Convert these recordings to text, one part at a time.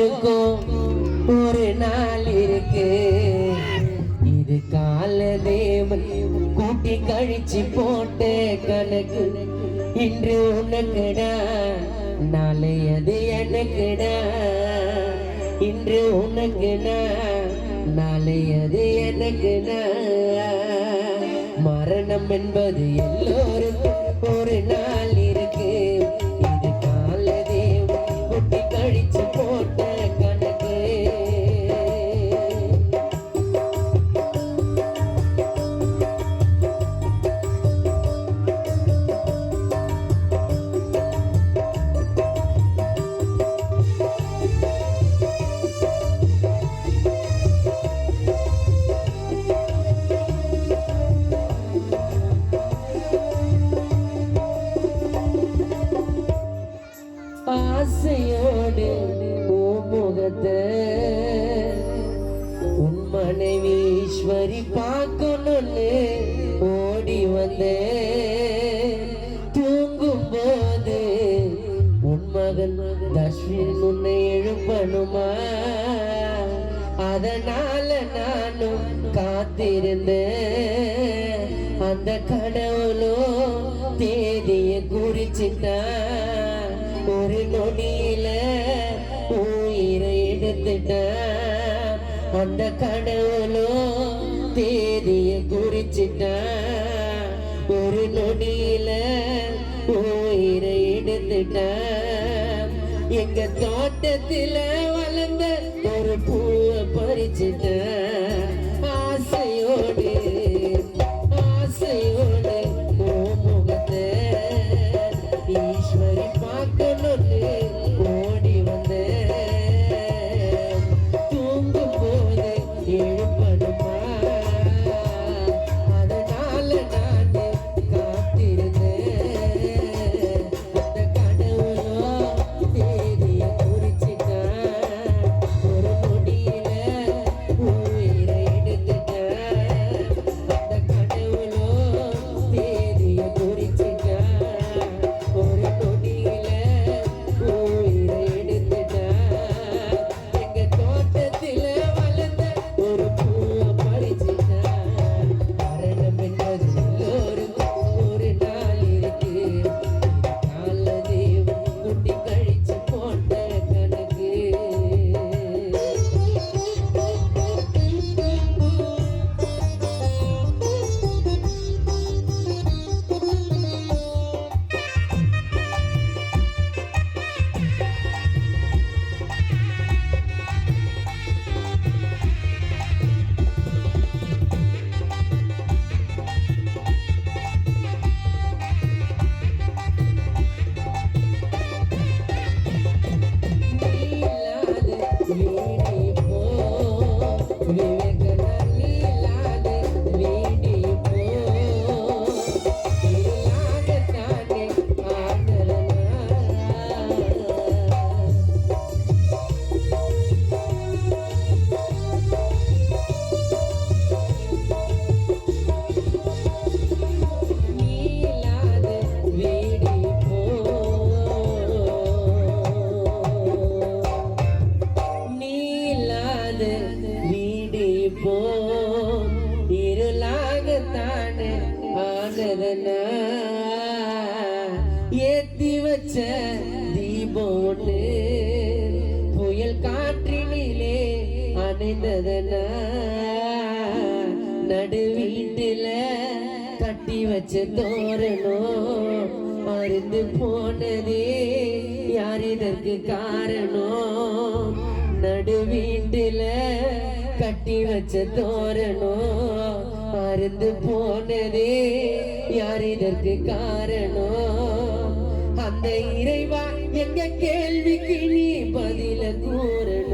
எல்லோருக்கும் ஒரு நாள் இருக்கு. இது கால தேவன் கூட்டி கழிச்சு போட்டு கணக்கு. இன்று உனக்குடா நாளை அது எனக்குடா. இன்று உனக்குடா நாளை அது எனக்குடா. மரணம் என்பது எல்லோருக்கும் ஆசையோடு உன் முகத்தை உன் மனைவி ஈஸ்வரி பார்க்கணும்னு ஓடி வந்தேன் தூங்கும் போது உன் மகன் தஸ்வின் உன்னை எழுப்பணுமா? அதனால நானும் காத்திருந்தேன். அந்த கடவுளோ தேதியை குறிச்சிட்டான் அந்த கடவுளோ தேதிய குறிச்சிட்டான் ஒரு நொடியில உயிரை எடுத்துட்டான் எங்க தோட்டத்தில் வளர்ந்த ஒரு பூவை பறிச்சிட்டேன் அணைந்ததனா. நடு வீட்டில கட்டி வச்ச தோரணும் மருந்து போனதே யார் இதற்கு காரணம் நடு வீட்டில கட்டி வச்ச தோரணும் மருந்து போனதே யார் இதற்கு காரணம் அந்த இறைவா எங்க கேள்விக்கு நீ பதில கூறணும்?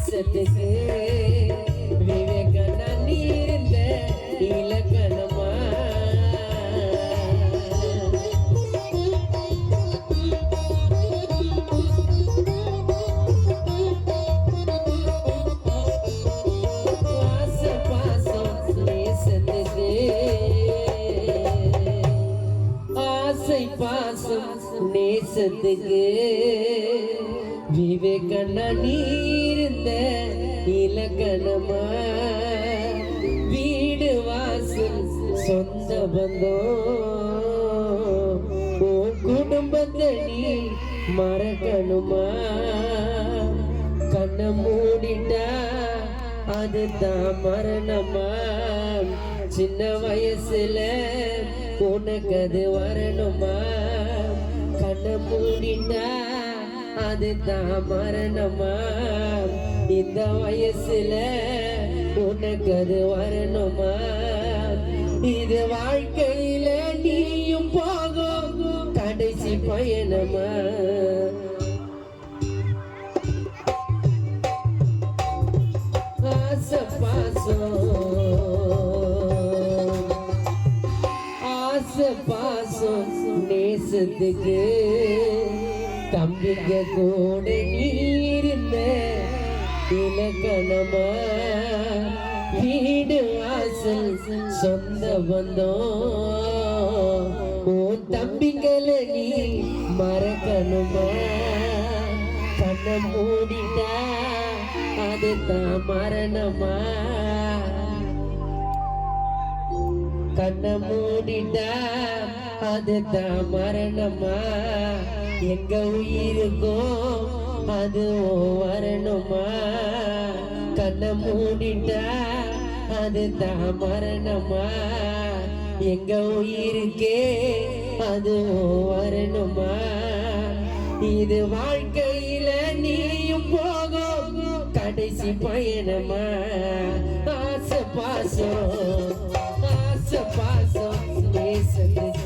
நேசத்துக்கு விவேகனா நீ இருந்த இலக்கணமா ஆசை பாசம் நேசத்துக்கு விவேகண்ணா நீர்ந்த இலக்கணமா வீடு வாசல் சொந்த பந்தம் உன் குடும்பத்தை நீ மறக்கணுமா கண்ணை மூடிட்டா அதுதான் மரணமா? சின்ன வயசுல உனக்கு அது வரணுமா? கண்ணை மூடிட்டா அதுதான் மரணமா? இந்த வயசுல உனக்கு அது வரணுமா? இது வாழ்க்கையில நீயும் போகும் கடைசி பயணமா? ஆசை பாசம் ஆசை பாசம் நேசத்துக்கு தம்பிங்க கூட நீருந்த இலக்கணமா வீடு வாசல் சொந்த பந்தம் உன் தம்பிங்களை நீ மறக்கணுமா கண்ணை மூடிட்டா அது தான் மரணமா கண்ணை மூடிட்டா அதுதான் மரணமா? எங்க உயிருக்கும் அது வரணுமா? கண்ணை மூடிட்டா அதுதான் மரணமா? எங்க உயிருக்கே அது வரணுமா? இது வாழ்க்கையில நீயும் போகும் கடைசி பயணமா? ஆசை பாசம். se pasan y se te